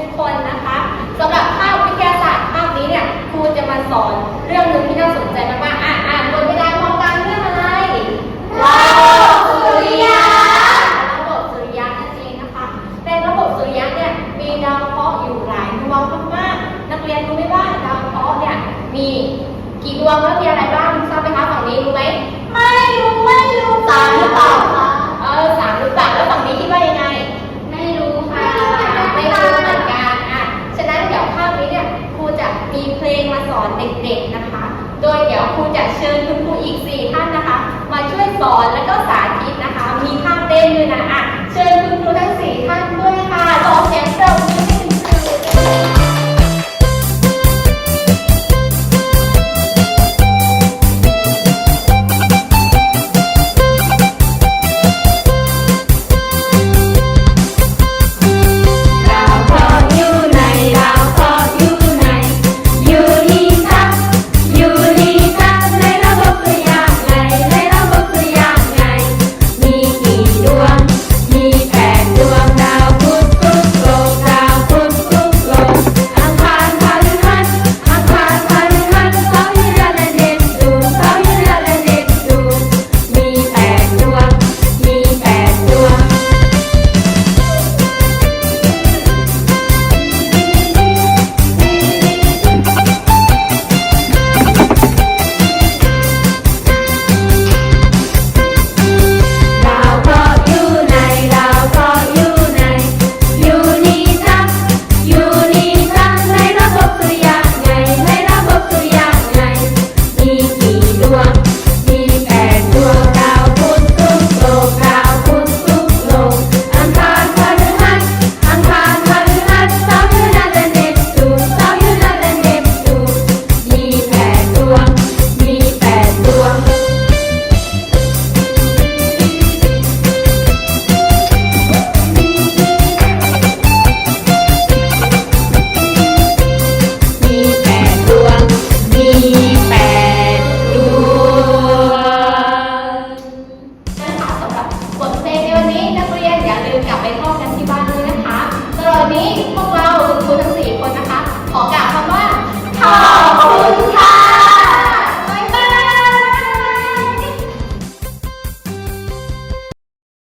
ทุกคนนะคะสำหรับภาพวิทยาศาสตร์ภาพนี้เนี่ยครูจะมาสอนเรื่องหนึ่งที่น่าสนใจมากๆอะอ่านบนกระดานมองกันเรื่องอะไรระบบสุริยะระบบสุริยะนั่นเองนะคะในระบบสุริยะเนี่ยมีดาวเคราะห์อยู่หลายดวงมากๆนักเรียนรู้ไหมว่าดาวเคราะห์เนี่ยมีกี่ดวงแล้วมีอะไร เชิญคุณครูอีก 4 ท่านนะคะ มาช่วยสอนและก็สาธิตนะคะ มีภาพเต้นด้วยนะ